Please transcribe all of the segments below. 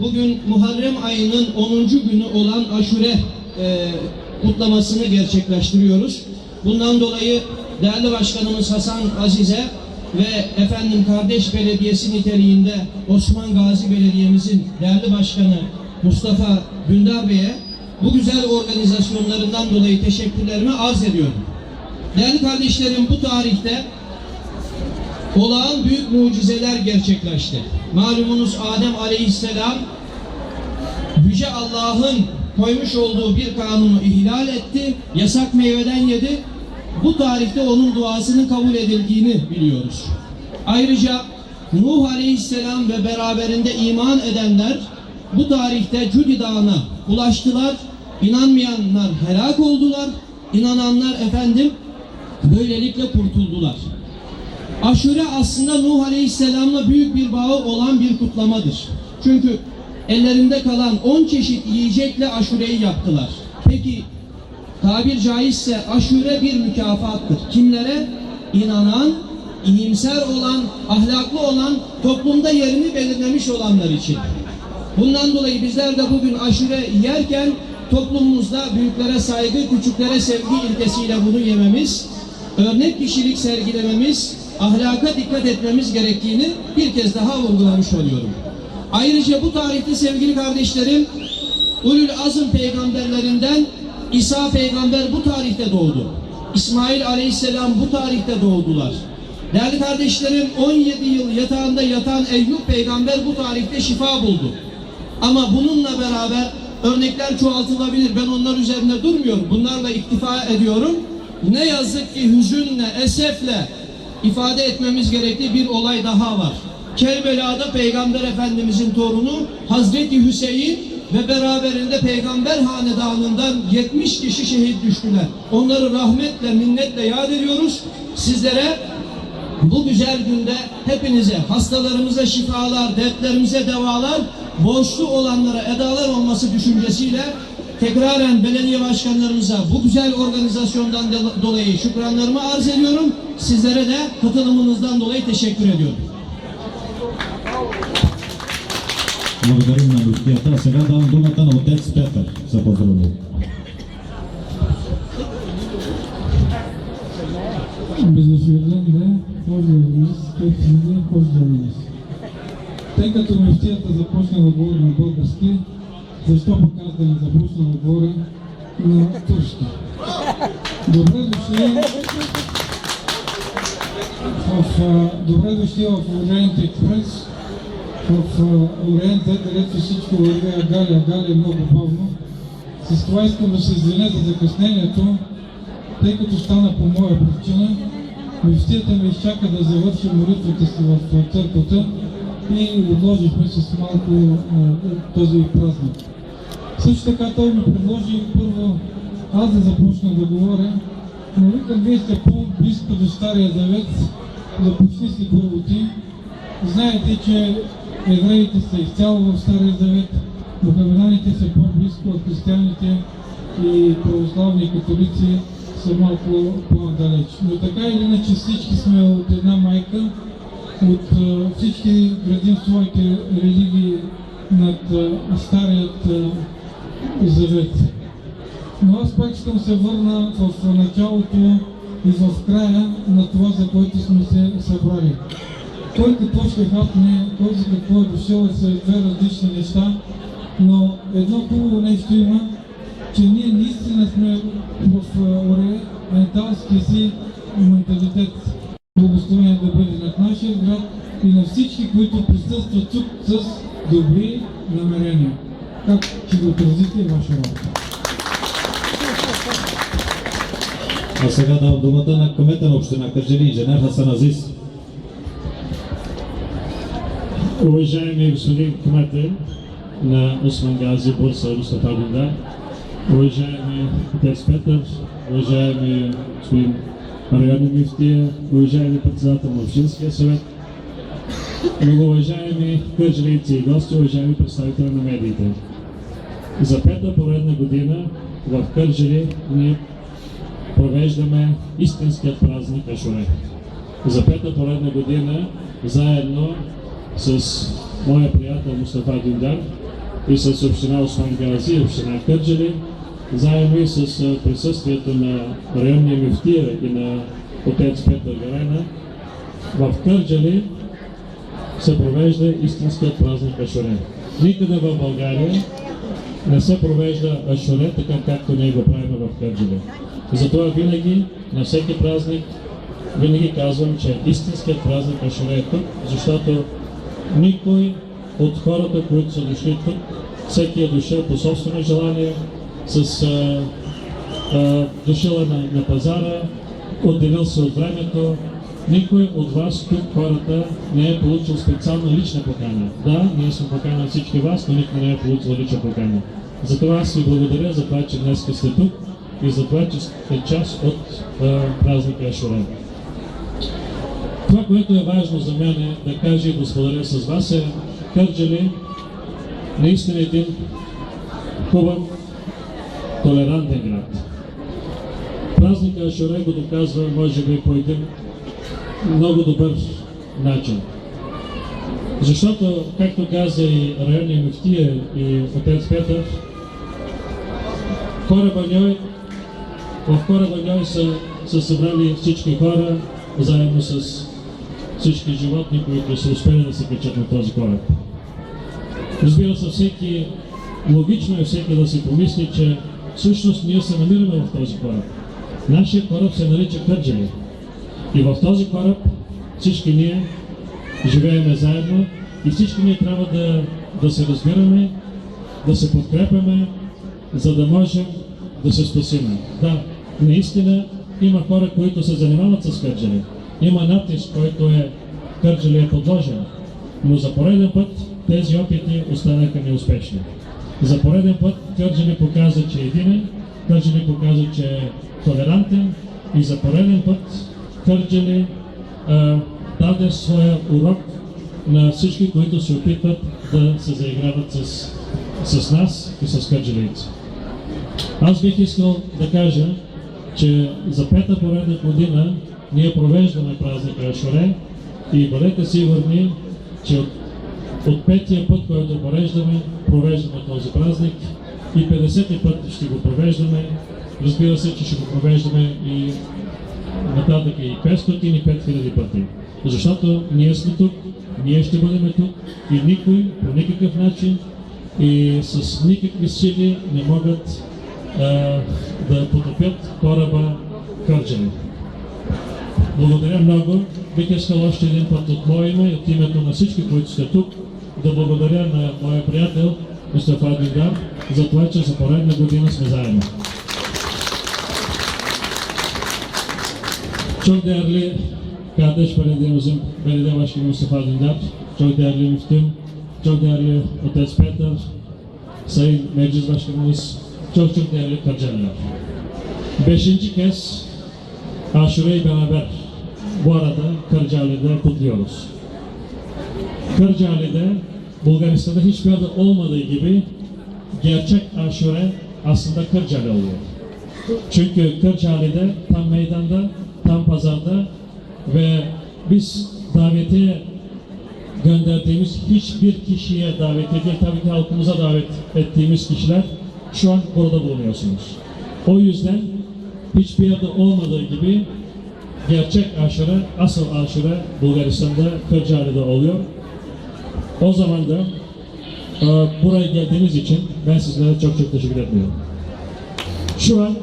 bugün Muharrem ayının 10. günü olan aşure e, kutlamasını gerçekleştiriyoruz. Bundan dolayı değerli başkanımız Hasan Azize ve efendim kardeş belediyesi niteliğinde Osman Gazi Belediye'mizin değerli başkanı Mustafa Dündar Bey'e bu güzel organizasyonlarından dolayı teşekkürlerimi arz ediyorum. Değerli kardeşlerim bu tarihte olağan büyük mucizeler gerçekleşti. Malumunuz Adem Aleyhisselam Yüce Allah'ın koymuş olduğu bir kanunu ihlal etti, yasak meyveden yedi. Bu tarihte onun duasının kabul edildiğini biliyoruz. Ayrıca Nuh Aleyhisselam ve beraberinde iman edenler bu tarihte Cudi Dağı'na ulaştılar. İnanmayanlar helak oldular. İnananlar efendim böylelikle kurtuldular. Aşure aslında Nuh Aleyhisselam'la büyük bir bağı olan bir kutlamadır. Çünkü ellerinde kalan 10 çeşit yiyecekle aşureyi yaptılar. Peki tabir caizse aşure bir mükafattır. Kimlere? İnanan, iyimser olan, ahlaklı olan, toplumda yerini belirlemiş olanlar için. Bundan dolayı bizler de bugün aşure yerken toplumumuzda büyüklere saygı, küçüklere sevgi ilkesiyle bunu yememiz, örnek kişilik sergilememiz, ahlaka dikkat etmemiz gerektiğini bir kez daha vurgulamış oluyorum. Ayrıca bu tarihte sevgili kardeşlerim, Ulul Azm peygamberlerinden İsa peygamber bu tarihte doğdu. İsmail aleyhisselam bu tarihte doğdular. Değerli kardeşlerim 17 yıl yatağında yatan Eyüp peygamber bu tarihte şifa buldu. Ama bununla beraber örnekler çoğaltılabilir. Ben onlar üzerinde durmuyorum. Bunlarla iktifa ediyorum. Ne yazık ki hüzünle, esefle ifade etmemiz gerektiği bir olay daha var. Kerbela'da Peygamber Efendimizin torunu Hazreti Hüseyin ve beraberinde Peygamber Hanedanı'ndan 70 kişi şehit düştüler. Onları rahmetle, minnetle yad ediyoruz. Sizlere bu güzel günde hepinize, hastalarımıza şifalar, dertlerimize devalar, borçlu olanlara edalar olması düşüncesiyle tekraren belediye başkanlarımıza bu güzel organizasyondan do- dolayı şükranlarımı arz ediyorum. Sizlere de katılımınızdan dolayı teşekkür ediyorum. Благодарим на гостията. А сега давам думата на отец Петър за поздравление. Безосвиден поздравление, специфичен поздравление. Тъй като мефтията започна да говори на български, защо пък аз да не да говоря на турски? Добре дошли в, а, добре дошли в Ориент Експрес, в а, Ориент, където всичко върви Агаля е много бавно. С това искам да се извиня за закъснението, тъй като стана по моя причина. Мефтията ме изчака да завърши молитвата си в църквата и отложихме с малко този празник. Също така той ми предложи първо аз да започна да говоря, но викам, вие сте по-близко до Стария Завет, започни си първо ти. Знаете, че евреите са изцяло в Стария Завет, мухамеданите са по-близко, а християните и православни католици са малко по-надалеч. Но така или иначе всички сме от една майка, от всички градим своите религии над Старият а, Завет. Но аз пак искам се върна в началото и в края на това, за което сме се събрали. Кой какво ще хапне, кой за какво е дошъл са две различни неща, но едно хубаво нещо има, че ние наистина сме в а, ориенталския си менталитет. Благословение да бъде над нашия град и на всички, които присъстват тук с добри намерения. Как ще го отразите ваша работа? А сега давам думата на кмета на община Кърджали, инженер Хасан Азис. Уважаеми господин кмете на Осман Гази, Бурса, Мустафа Диндар, уважаеми отец Петър, уважаеми господин районни мифтия, уважаеми председател на Общинския съвет, многоуважаеми кърджалийци и гости, уважаеми представители на медиите. За пета поредна година в Кърджали ние провеждаме истинският празник Ашуре. За пета поредна година заедно с моя приятел Мустафа Диндар и с община Осман Гази и община Кърджали, заедно и с присъствието на районния мифтия и на отец Петър Гарена, в Кърджали се провежда истинският празник Ашуре. Никъде в България не се провежда Ашуре така както ние го правим в Кърджали. Затова винаги, на всеки празник, винаги казвам, че истинският празник Ашуре е тук, защото никой от хората, които са дошли тук, всеки е дошъл по собствено желание, с а, а, дошъл е на, на пазара, отделил се от времето. Никой от вас тук хората не е получил специална лична покана. Да, ние сме поканали всички вас, но никой не е получил лична покана. Затова аз ви благодаря за това, че днес сте тук и за това, че сте част от а, празника Ашуре. Това, което е важно за мен е да кажа и да с вас е Кърджали наистина е един хубав, толерантен град. Празника Ашуре го доказва, може би, по един много добър начин. Защото, както каза и районния мифтия и отец Петър, хора Баньой, в хора Баньой са, са събрали всички хора, заедно с всички животни, които са успели да се качат на този кораб. Разбира се, всеки логично е всеки да си помисли, че всъщност ние се намираме в този кораб. Нашия кораб се нарича Кърджали. И в този кораб всички ние живееме заедно и всички ние трябва да, да се разбираме, да се подкрепяме, за да можем да се спасиме. Да, наистина има хора, които се занимават с Кърджали. Има натиск, който е Кърджали е подложен. Но за пореден път тези опити останаха неуспешни. За пореден път Кърджали показа, че е единен, Кърджали показа, че е толерантен и за пореден път Кърджали даде своя урок на всички, които се опитват да се заиграват с, с нас и с кърджалийци. Аз бих искал да кажа, че за пета поредна година ние провеждаме празника Ашуре и бъдете сигурни, че от, от петия път, който провеждаме, провеждаме този празник и 50 път ще го провеждаме. Разбира се, че ще го провеждаме и нататък и 500 и 5000 пъти. Защото ние сме тук, ние ще бъдем тук и никой по никакъв начин и с никакви сили не могат а, да потопят кораба Кърджали. Благодаря много. Бих искал още един път от мое име и от името на всички, които сте тук, да благодаря на моя приятел Мустафа Дингар за това, че за поредна година сме заедно. Çok değerli kardeş belediyemizin, belediye başkanı Mustafa Dündar, çok değerli müftüm, çok değerli Otes Peter, Sayın Meclis Başkanımız, çok çok değerli Kırcalılar. Beşinci kez Aşure'yi beraber bu arada Kırcaali'de kutluyoruz. Kırcaali'de Bulgaristan'da hiçbir yerde olmadığı gibi gerçek aşure aslında Kırcaali oluyor. Çünkü Kırcaali'de tam meydanda, tam pazarda ve biz davetiye gönderdiğimiz hiçbir kişiye davetiye değil, tabii ki halkımıza davet ettiğimiz kişiler şu an burada bulunuyorsunuz. O yüzden hiçbir yerde olmadığı gibi gerçek aşure, asıl aşure Bulgaristan'da Kırcaali'de oluyor. O zaman da e, buraya geldiğiniz için ben sizlere çok çok teşekkür ediyorum. Şu an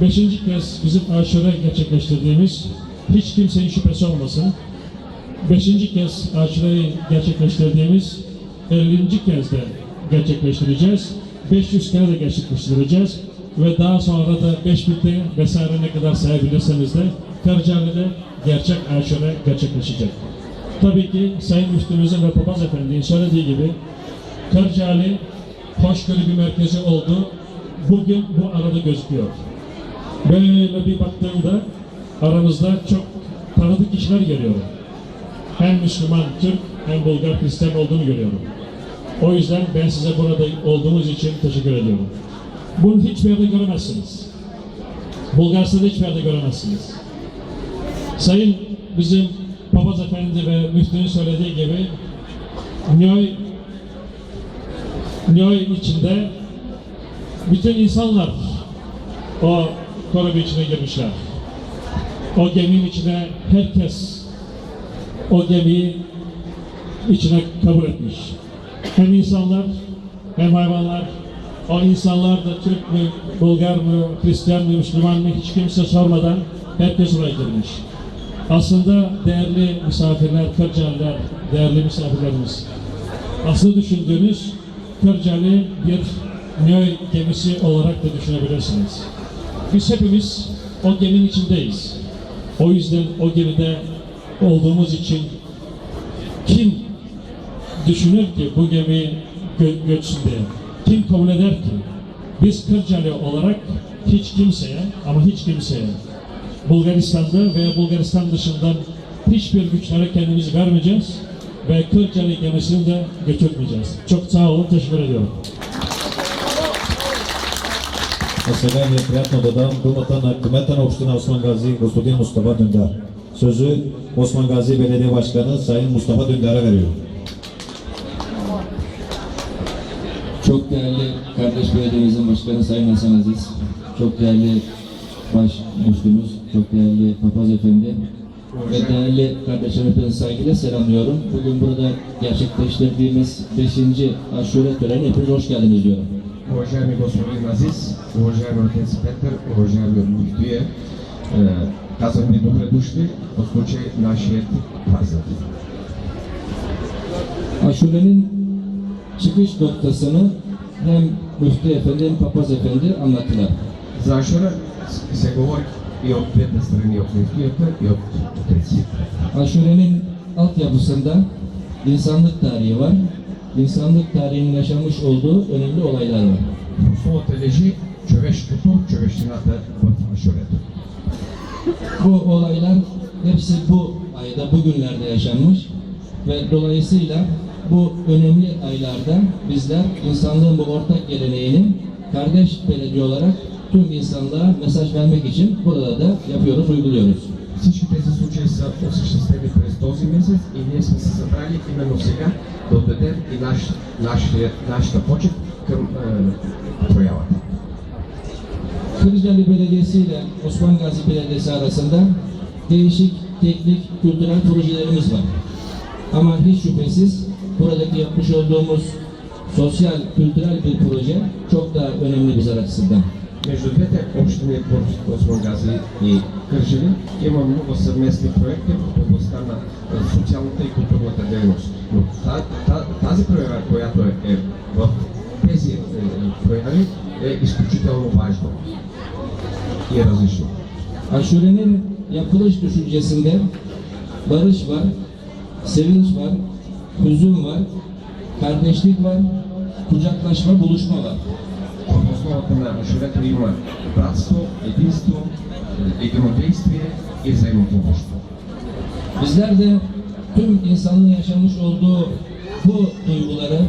beşinci kez bizim aşure gerçekleştirdiğimiz hiç kimsenin şüphesi olmasın. Beşinci kez aşureyi gerçekleştirdiğimiz 50. kez de gerçekleştireceğiz. 500 kere de gerçekleştireceğiz. Ve daha sonra da 5000'de vesaire ne kadar sayabilirseniz de Kırcaali'de gerçek aşure gerçekleşecek. Tabii ki Sayın Müftümüzün ve Papaz Efendi'nin söylediği gibi Kırcaali hoşgörü bir merkezi oldu. Bugün bu arada gözüküyor. Böyle bir baktığımda aramızda çok tanıdık kişiler görüyorum. Hem Müslüman, Türk hem Bulgar Hristiyan olduğunu görüyorum. O yüzden ben size burada olduğunuz için teşekkür ediyorum. Bunu hiçbir yerde göremezsiniz. Bulgaristan'da hiçbir yerde göremezsiniz. Sayın bizim Papaz Efendi ve Müftünün söylediği gibi Nyoy Nyoy içinde bütün insanlar o korabı içine girmişler. O geminin içine herkes o gemiyi içine kabul etmiş. Hem insanlar hem hayvanlar. O insanlar da Türk mü, Bulgar mı, Hristiyan mı, Müslüman mı hiç kimse sormadan herkes oraya girmiş. Aslında değerli misafirler, Kırcalılar, değerli misafirlerimiz. Aslında düşündüğünüz Kırcalı bir Nöy gemisi olarak da düşünebilirsiniz. Biz hepimiz o geminin içindeyiz. O yüzden o gemide olduğumuz için kim düşünür ki bu gemi gö- göçsün diye? Kim kabul eder ki? Biz Kırcalı olarak hiç kimseye ama hiç kimseye Bulgaristan'da veya Bulgaristan dışından hiçbir güçlere kendimizi vermeyeceğiz ve Kırcalı gemisini de götürmeyeceğiz. Çok sağ olun, teşekkür ediyorum. А сега ми е приятно да дам думата на кмета на община Осман Гази, господин Мустафа Дünдар. Sözü Osman Gazi Belediye Başkanı Sayın Mustafa Dündar'a veriyorum. Çok değerli kardeş belediyemizin başkanı Sayın Hasan Aziz, çok değerli baş müftümüz, çok değerli papaz efendi ve değerli kardeşlerim hepinizi saygıyla selamlıyorum. Bugün burada gerçekleştirdiğimiz 5. aşure töreni hepiniz hoş geldiniz diyorum. Уважаеми господин Азиз, уважаеми отец Петър, уважаеми Мухтуе, казваме добре дошли в случай нашият празник. Aşurenin çıkış noktasını hem müftü efendi hem papaz efendi anlattılar. За Ашура се говори и от двете страни, от Мухтуята и от отеците. Aşurenin altyapısında insanlık tarihi var. insanlık tarihinin yaşamış olduğu önemli olaylar var. Soğuteleji çöveş tutu, çöveş Bu olaylar hepsi bu ayda, bugünlerde yaşanmış ve dolayısıyla bu önemli aylarda bizler insanlığın bu ortak geleneğini kardeş belediye olarak tüm insanlığa mesaj vermek için burada da yapıyoruz, uyguluyoruz. Всички тези случаи са осъществени през този месец и ние сме се събрали именно сега да отдадем и наш, нашия, нашата почет към е, проявата. Kırıcali Belediyesi ile Osman Gazi Belediyesi arasında değişik teknik, kültürel projelerimiz var. Ama hiç şüphesiz buradaki yapmış olduğumuz sosyal, kültürel bir proje çok daha önemli bizler açısından. Между двете общини Османгази и Кърджали има много съвместни проекти в областта на е, социалната и културната дейност. Но та- та- тази проява, която е, е в тези е, прояви, е изключително важна и различна. Aşurenin yapılış düşüncesinde barış var, sevinç var, hüzün var, kardeşlik var, kucaklaşma, buluşma var. В основата на Ашурето има братство, единство, е, единодействие и взаимопомощ. Bizler de tüm insanlığın yaşamış olduğu bu duyguları,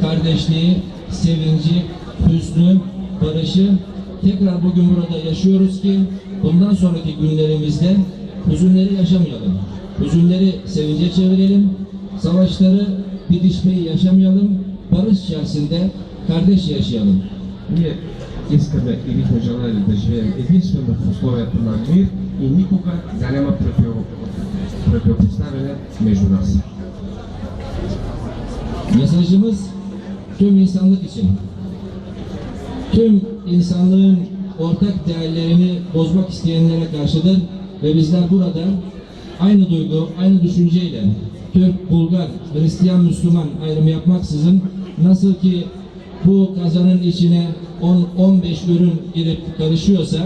kardeşliği, sevinci, hüznü, barışı tekrar bugün burada yaşıyoruz ki bundan sonraki günlerimizde hüzünleri yaşamayalım. Hüzünleri sevince çevirelim, savaşları, didişmeyi yaşamayalım, barış içerisinde kardeş yaşayalım. Ние искаме и бихме желали да живеем единствено в условията на мир и никога да няма против- противопоставяне между нас. Mesajımız tüm insanlık için. Tüm insanlığın ortak değerlerini bozmak isteyenlere karşıdır ve bizler burada aynı duygu, aynı düşünceyle Türk, Bulgar, Hristiyan, Müslüman ayrımı yapmaksızın nasıl ki bu kazanın içine 10-15 ürün girip karışıyorsa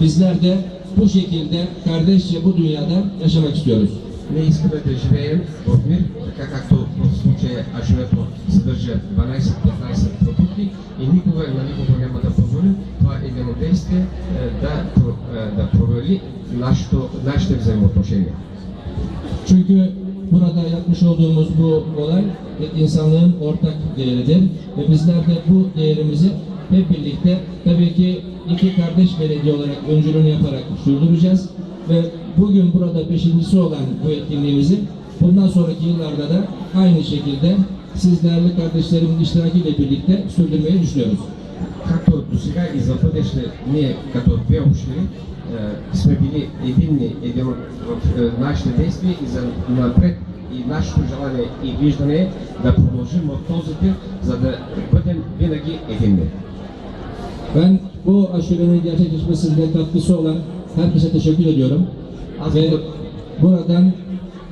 bizler de bu şekilde kardeşçe bu dünyada yaşamak istiyoruz. Ние искаме да живеем в мир, така както в случая Ашурето съдържа 12-15 продукти и никога на никого няма да позволим това единодействие е, да, про- е, да провали нашето, нашите взаимоотношения. Çünkü burada yapmış olduğumuz bu olay insanlığın ortak değeridir ve bizler de bu değerimizi hep birlikte tabii ki iki kardeş belediye olarak öncülüğünü yaparak sürdüreceğiz ve bugün burada beşincisi olan bu etkinliğimizi bundan sonraki yıllarda da aynı şekilde siz değerli kardeşlerimin iştirakiyle birlikte sürdürmeyi düşünüyoruz. Както до сега и за бъдеще ние като две общини е, сме били единни един от- в е, нашите действия и за напред и нашето желание и виждане е да продължим от този път, за да бъдем винаги единни. Ben bu aşurenin gerçekleşmesinde katkısı olan herkese teşekkür ediyorum. Аз Ve бих- buradan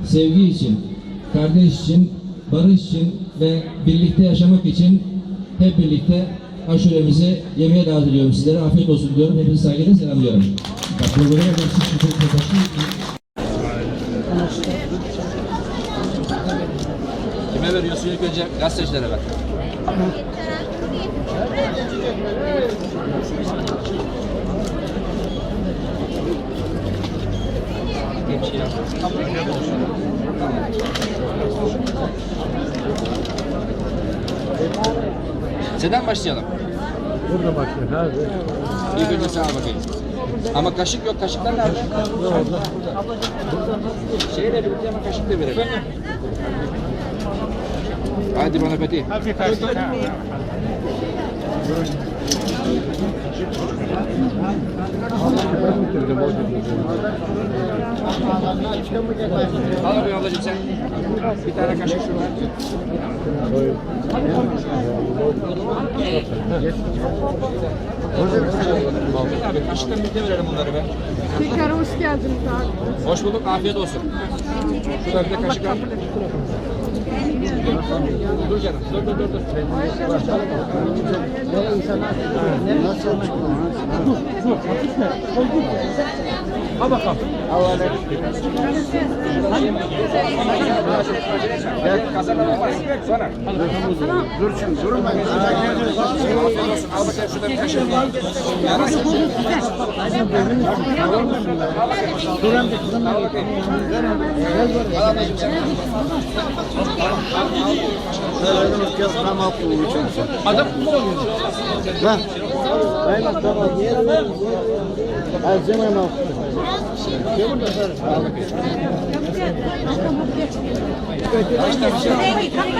sevgi için, kardeş için, barış için ve birlikte yaşamak için hep birlikte aşuremizi yemeğe davet ediyorum sizlere. Afiyet olsun diyorum. Hepinizi saygıyla selamlıyorum. Благодаря на всички, които са дошли и Kime veriyorsun ilk önce? Gazetecilere ver. Senden başlayalım. Burada başlayalım abi. İlk önce sen al bakayım. Ama kaşık yok. Kaşıklar nerede? Şeyle birlikte ama kaşık da verelim. Hadi bon appétit. Al bakayım ablacığım sen. Bir tane kaşık şuradan. Abi kaşıkla birlikte verelim bunları be. Tekrar hoş geldiniz abi. Hoş bulduk, afiyet olsun. Şurada bir de kaşık al. Dur canım, dur dur dur. dur. Al bakalım. Gel, kazanma yaparız. Sonra. Dur şimdi, durun ben. Afiyet olsun. Al bakayım şurada bir kaşık. Yarası. Dur hem de. Al bakayım. Al ablacığım sen. Adam mı oluyor?